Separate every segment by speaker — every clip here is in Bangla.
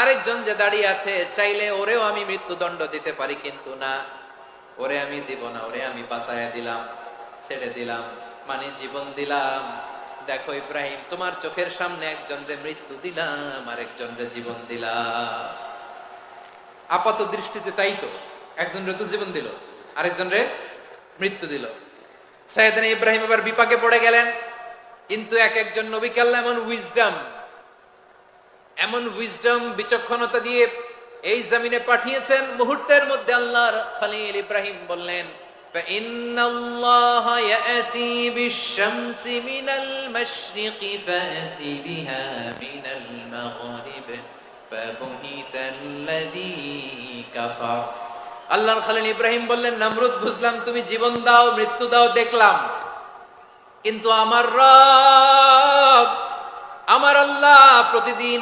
Speaker 1: আরেকজন যে দাঁড়িয়ে আছে, চাইলে ওরেও আমি মৃত্যুদণ্ড দিতে পারি, কিন্তু না। ওরে আমি দিব না, ওরে আমি বাঁচাইয়া দিলাম, ছেড়ে দিলাম মানে জীবন দিলাম। দেখো ইব্রাহিম, তোমার চোখের সামনে একজন রে মৃত্যু দিলাম, আরেকজন রে জীবন দিলাম। আপাত দৃষ্টিতে তাই তো, একজন রে তো জীবন দিল, আরেকজন রে মৃত্যু দিল। সাইয়েদান ইব্রাহিম আবার বিপাকে পড়ে গেলেন, কিন্তু এক একজন নবীকে আল্লাহ এমন উইজডম এমন উইজডম বিচক্ষণতা দিয়ে এই জমিনে পাঠিয়েছেন মুহূর্তের মধ্যে আল্লাহর খলিল ইব্রাহিম বললেন فإن الله يأتي بالشمس من المشرق فأت بها من المغرب فبهت الذي كفر আল্লাহর খালিল ইব্রাহিম বললেন নমরুদ বুঝলাম তুমি জীবন দাও মৃত্যু দাও দেখলাম কিন্তু আমার রব আমার আল্লাহ প্রতিদিন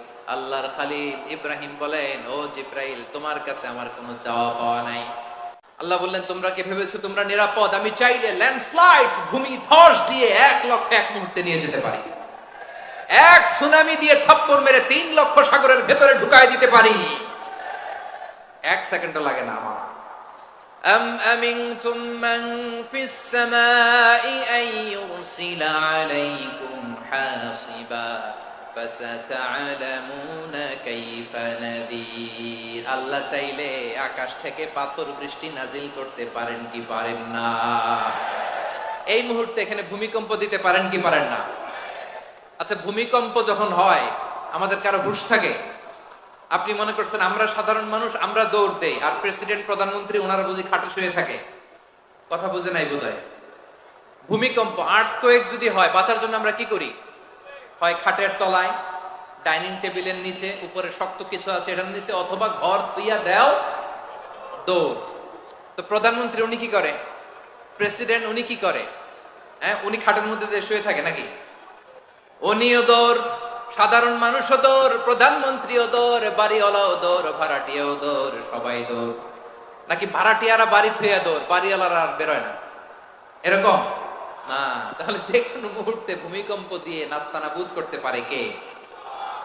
Speaker 1: আল্লাহর খালিল ইব্রাহিম বলেন ও জিব্রাইল তোমার কাছে আমার কোনো চাওয়া পাওয়া নাই আল্লাহ বললেন তোমরা কি ভেবেছো তোমরা নিরাপদ আমি চাইলে ল্যান্ডস্লাইডস ভূমি ধস দিয়ে এক লক্ষ এক মুহূর্তে নিয়ে যেতে পারি এক সুনামি দিয়ে থাপ্পড় মেরে তিন লক্ষ সাগরের ভেতরে ঢুকাই দিতে পারি এক সেকেন্ডও লাগে না আমার أم أمنتم من في السماء أن يرسل عليكم حاصبا فستعلمون كيف نذير আল্লাহ চাইলে আকাশ থেকে পাথর বৃষ্টি নাজিল করতে পারেন কি পারেন না। এই মুহূর্তে এখানে ভূমিকম্প দিতে পারেন কি পারেন না? আচ্ছা ভূমিকম্প যখন হয়, আমাদের কারও হুশ থাকে? আপনি মনে করছেন আমরা সাধারণ মানুষ, আমরা দৌড় দেই, আর প্রেসিডেন্ট, প্রধানমন্ত্রী ওনারা বুঝি খাটে শুয়ে থাকে? কথা বুঝে নাই বোধ ভূমিকম্প আর্থকোয়েক যদি হয়, বাঁচার জন্য আমরা কি করি? হয় খাটের তলায়, ডাইনিং টেবিলের নিচে, উপরে শক্ত কিছু আছে এটার নিচে, অথবা ঘর তুইয়া দেও, দৌড়। তো প্রধানমন্ত্রী উনি কি করে? প্রেসিডেন্ট উনি কি করে? হ্যাঁ উনি খাটের মধ্যে যে শুয়ে থাকে নাকি? উনিও দৌড়, সাধারণ মানুষও দৌড়, প্রধানমন্ত্রীও দৌড়, বাড়িওয়ালাও দৌড়, ভাড়াটিয়াও দৌড়, সবাই দৌড়। নাকি ভাড়াটিয়ারা বাড়ি থুয়া দৌড়, বাড়িওয়ালারা আর বেরোয় না। এরকম। তাহলে যে কোনো মুহূর্তে ভূমিকম্প দিয়ে নাস্তানাবুদ করতে পারে কে?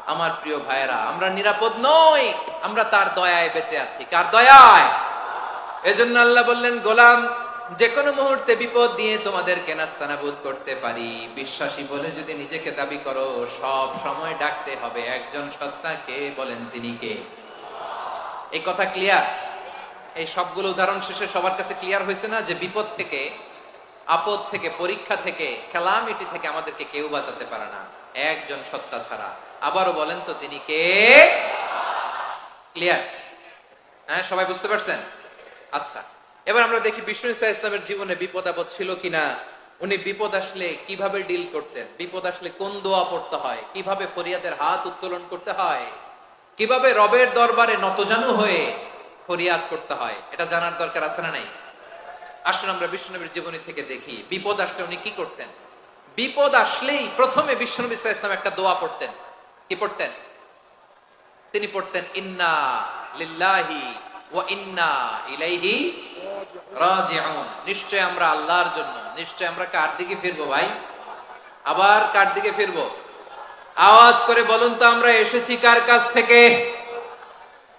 Speaker 1: আমার প্রিয় ভাইয়েরা, আমরা নিরাপদ নই, আমরা তার দয়ায় বেঁচে আছি। কার দয়ায়? এজন্য আল্লাহ বললেন, গোলাম যে কোনো মুহূর্তে বিপদ দিয়ে তোমাদেরকে নাস্তানাবুদ করতে পারি। বিশ্বাসী বলে যদি নিজেকে দাবি করো, সব সময় ডাকতে হবে। একজন সত্তাকে বলেন তিনি কে? এই কথা ক্লিয়ার এই সবগুলো উদাহরণ শেষে সবার কাছে ক্লিয়ার হয়েছে না যে বিপদ থেকে আপদ থেকে, পরীক্ষা থেকে, খেলামিটি থেকে আমাদেরকে কেউ বাঁচাতে পারে না। একজন সত্তা ছাড়া। আবারও বলেন তো, তিনি কে? ক্লিয়ার হ্যাঁ সবাই বুঝতে পারছেন? আচ্ছা এবার আমরা দেখি বিষ্ণু ইসা ইসলামের জীবনে বিপদ আপদ ছিল কিনা। উনি বিপদ আসলে কীভাবে ডিল করতেন? বিপদ আসলে কোন দোয়া পড়তে হয়? কীভাবে ফরিয়াদের হাত উত্তোলন করতে হয়? কীভাবে রবের দরবারে নতজানু হয়ে ফরিয়াদ করতে হয়? এটা জানার দরকার আছে না নাই? আসুন আমরা বিষ্ণুনবীর জীবনী থেকে দেখি। বিপদ আসলে উনি কি করতেন? বিপদ আসলেই প্রথমে ইসা ইসলাম একটা দোয়া পড়তেন। কি পড়তেন? তিনি পড়তেন, ইন্না লিল্লাহি ইন্না ইলাইহি রাজিউন। নিশ্চয় আমরা আল্লাহর জন্য। নিশ্চয় আমরা কার দিকে ফিরবো ভাই? আবার কার দিকে ফিরবো? আওয়াজ করে বলুন তো, আমরা এসেছি কার কাছ থেকে?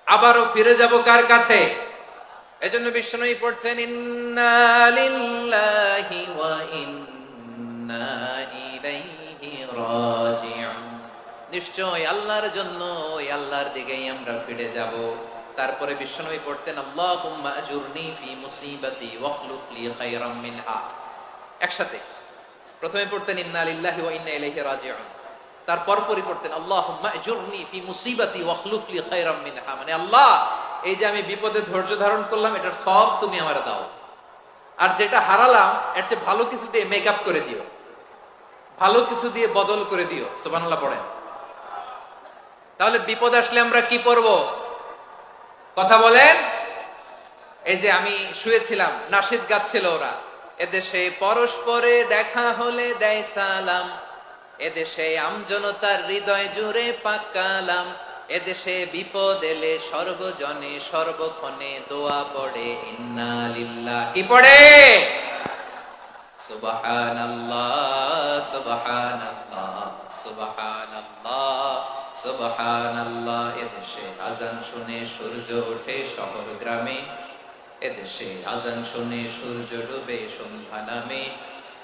Speaker 1: আবারও ফিরে যাব কার কাছে? এজন্য বিষ্ণুই পড়ছেন নিশ্চয় আল্লাহর জন্য ওই আল্লাহর দিকেই আমরা ফিরে যাব। তারপরে বিশ্বনবী পড়তেন একসাথে। প্রথমে পড়তেন, ইন্না লিল্লাহি ওয়া ইন্না ইলাইহি তারপর পরই পড়তেন ফি মুসিবাতি মানে আল্লাহ এই যে আমি বিপদে ধৈর্য ধারণ করলাম, এটার সব তুমি আমার দাও। আর যেটা হারালাম, এর চেয়ে ভালো কিছু দিয়ে মেকআপ করে দিও। ভালো কিছু দিয়ে বদল করে দিও, সুবহানাল্লাহ পড়েন। তাহলে বিপদ আসলে আমরা কি পড়ব? কথা বলেন? এই যে আমি শুয়েছিলাম, নাসিদ গাচ্ছিল ওরা। এদেশে পরস্পরে দেখা হলে দেয় সালাম। এদেশে আমজনতার হৃদয় জুড়ে পাকালাম এদেশে বিপদ এলে সর্বজনে সর্বক্ষণে দোয়া পড়ে, ইন্না লিল্লাহ। কি পড়ে? সুবহানাল্লাহ সুবহানাল্লাহ শুনে সূর্য ওঠে এদেশে আজান শুনে সূর্য ডুবে সন্ধ্যা নামে।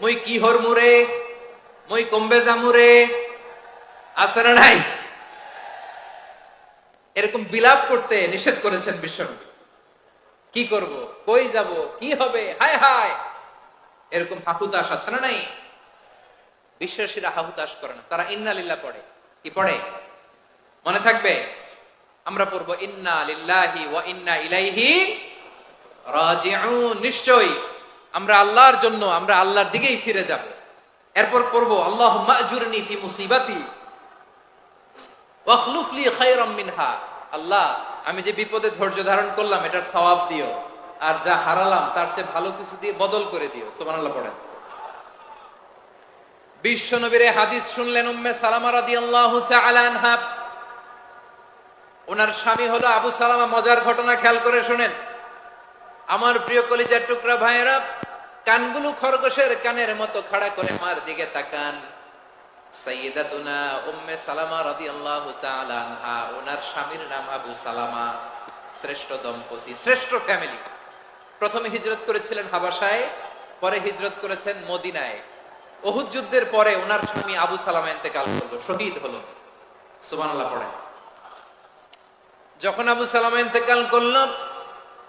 Speaker 1: মুই কি মুরে মুই কমবে জামুরে আছে না নাই? এরকম বিলাপ করতে নিষেধ করেছেন বিশ্বনবী। কি করব? কই যাব? কি হবে? হায় হায়! এরকম হাহুতাশ আছে না নাই? বিশ্বাসীরা হাহুতাশ করে না। তারা ইন্নালিল্লাহ পড়ে। কি পড়ে? মনে থাকবে? আমরা পড়ব, ইন্না লিল্লাহি ওয়া ইন্না ইলাইহি রাজিউন। নিশ্চয়ই। আমরা আল্লাহর জন্য, আমরা আল্লাহর দিকেই ফিরে যাব। এরপর পড়ব আল্লাহ ফি মুসিবাতি আল্লাহ, আমি যে বিপদে ধৈর্য ধারণ করলাম, এটার সওয়াব দিও। আর যা হারালাম, তার চেয়ে ভালো কিছু দিয়ে বদল করে দিও। সুবহানাল্লাহ পড়েন। বিশ্ব নবীর হাদিস শুনলেন উম্মে সালামা রাদিয়াল্লাহু তাআলা আনহা। ওনার স্বামী হলো আবু সালামা, মজার ঘটনা খেয়াল করে শুনেন। আমার প্রিয় কলিজার টুকরা ভাইয়েরা, কানগুলো খরগোশের কানের মতো খাড়া করে মার দিকে তাকান। প্রথমে হিজরত করেছিলেন পরে হিজরত করেছেন মদিনায়। যুদ্ধের পরে ওনার স্বামী আবু ইন্তেকাল করল, শহীদ হলো। পড়েন। যখন আবু সালামা ইন্তেকাল করল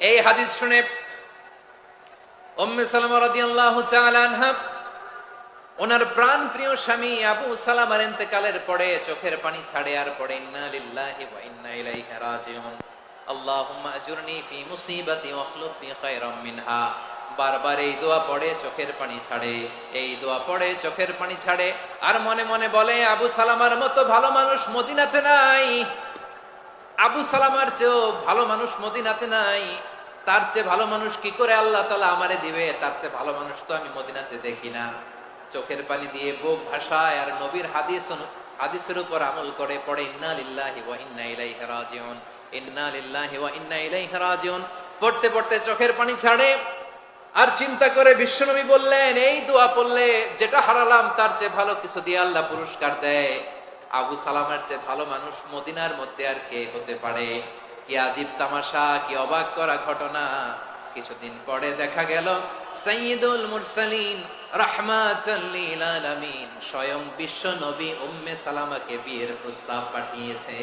Speaker 1: এই হাদিস শুনে ওনার প্রাণ প্রিয় স্বামী আবু সালামার ইন্তেকালের পরে চোখের পানি ছাড়ে আর পড়ে, চোখের পানি ছাড়ে। এই দোয়া পড়ে, চোখের পানি ছাড়ে। আর মনে মনে বলে, আবু সালামার মতো ভালো মানুষ মদিনাতে নাই। আবু সালামার চেয়েও ভালো মানুষ মদিনাতে নাই। তার চেয়ে ভালো মানুষ কি করে আল্লাহ তালা আমারে দিবে? তার চেয়ে ভালো মানুষ তো আমি মদিনাতে দেখি না। চোখের পানি দিয়ে বুক ভাষায় আর নবীর হাদিস হাদিসের উপর আমল করে পড়ে, ইন্না লিল্লাহি ওয়া ইন্না ইলাইহি রাজিউন। ইন্না লিল্লাহি ওয়া ইন্না ইলাইহি রাজিউন। পড়তে পড়তে চোখের পানি ছাড়ে। আর চিন্তা করে বিশ্বনবী বললেন, এই দোয়া পড়লে যেটা হারালাম, তার চেয়ে ভালো কিছু দিয়ে আল্লাহ পুরস্কার দেয়। আবু সালামের চেয়ে ভালো মানুষ মদিনার মধ্যে আর কে হতে পারে? কি আজীব তামাশা, কি অবাক করা ঘটনা? কিছুদিন পরে দেখা গেল, সাইয়্যিদুল মুরসালিন বিয়ের প্রস্তাব পাঠিয়েছে।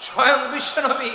Speaker 1: স্বয়ং বিশ্ব নবী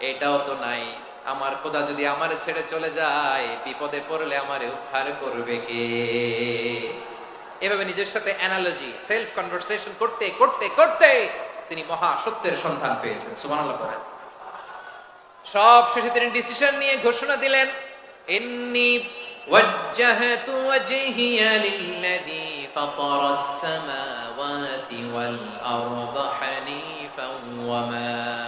Speaker 1: এটাও তো নাই আমার খোদা যদি আমারে ছেড়ে চলে যায় বিপদে পড়লে আমারে উদ্ধার করবে কে এভাবে নিজের সাথে অ্যানালজি সেলফ কনভারসেশন করতে করতে করতে তিনি মহা সত্যের সন্ধান পেয়েছেন সুবহানাল্লাহ বলেন সব শেষে তিনি ডিসিশন নিয়ে ঘোষণা দিলেন ইন্নি وجهت وجهي للذي فطر السماوات والأرض حنيفا وما أنا من المشركين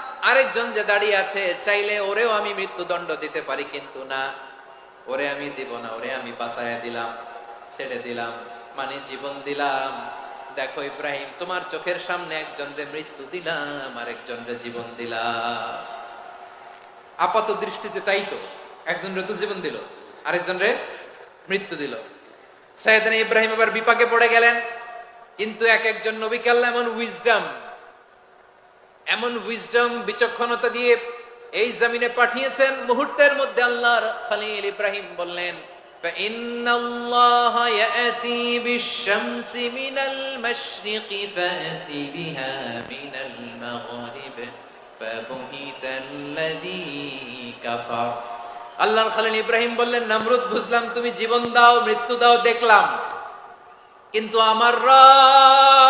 Speaker 1: আরেকজন যে দাঁড়িয়ে আছে, চাইলে ওরেও আমি মৃত্যুদণ্ড দিতে পারি, কিন্তু না। ওরে আমি দিব না, ওরে আমি বাঁচাইয়া দিলাম, ছেড়ে দিলাম মানে জীবন দিলাম। দেখো ইব্রাহিম, তোমার চোখের সামনে একজনরে মৃত্যু দিলাম, আরেকজনরে জীবন দিলাম। আপাত দৃষ্টিতে তাই তো একজন রে তো জীবন দিল আরেকজন রে মৃত্যু দিল। সাইয়েদনা ইব্রাহিম আবার বিপাকে পড়ে গেলেন, কিন্তু এক একজন নবী কাল্লা এমন উইজডম এমন উইজডম বিচক্ষণতা দিয়ে এই জমিনে পাঠিয়েছেন মুহূর্তের মধ্যে আল্লাহর খলিল ইব্রাহিম বললেন فإن الله يأتي بالشمس من المشرق فأت بها من المغرب فبهت الذي كفر আল্লাহর খালিল ইব্রাহিম বললেন নমরুদ বুঝলাম তুমি জীবন দাও মৃত্যু দাও দেখলাম কিন্তু আমার রব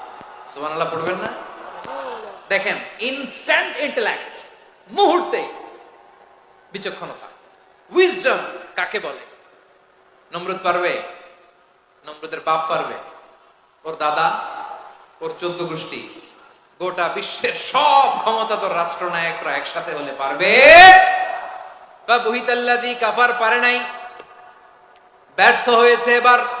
Speaker 1: সুবহানাল্লাহ, পড়বেন না? দেখেন ইনস্ট্যান্ট ইন্টেলেক্ট মুহূর্তে বিচক্ষণতা। উইজডম কাকে বলে? নমরুদ পারবে? নমরুদের বাপ পারবে? ওর দাদা? ওর চোদ্দ গোষ্ঠী? গোটা বিশ্বের সব ক্ষমতাধর রাষ্ট্রনায়করা একসাথে হলে পারবে? বা বহিতাল্লাদি কাফার পারে নাই? ব্যর্থ হয়েছে এবার।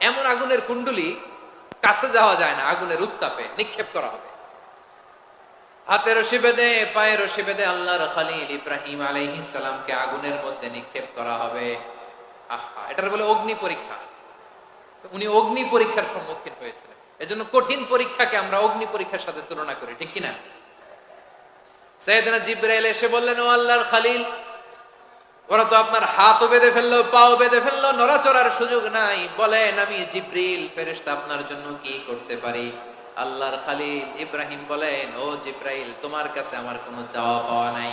Speaker 1: এমন আগুনের কুণ্ডলি কাছে যাওয়া যায় না, আগুনের উত্তাপে নিক্ষেপ করা হবে। হাতে রশি বেঁধে, পায়ে রশি বেঁধে আল্লাহর খালিল ইব্রাহিম আলাইহিস সালামকে আগুনের মধ্যে নিক্ষেপ করা হবে। আহা, এটার বলে অগ্নি পরীক্ষা। উনি অগ্নি পরীক্ষার সম্মুখীন হয়েছিলেন। এজন্য কঠিন পরীক্ষাকে আমরা অগ্নি পরীক্ষার সাথে তুলনা করি, ঠিক কিনা? সৈয়দনা জিব্রাইল এসে বললেন, ও আল্লাহর খালিল ওরা তো আপনার হাতও বেঁধে ফেলল, পাও বেঁধে ফেলল, নড়াচড়ার সুযোগ নাই। বলেন, আমি জিব্রিল ফেরেস্তা আপনার জন্য কি করতে পারি? আল্লাহর খালিদ ইব্রাহিম বলেন, ও জিব্রাইল, তোমার কাছে আমার কোনো চাওয়া পাওয়া নাই।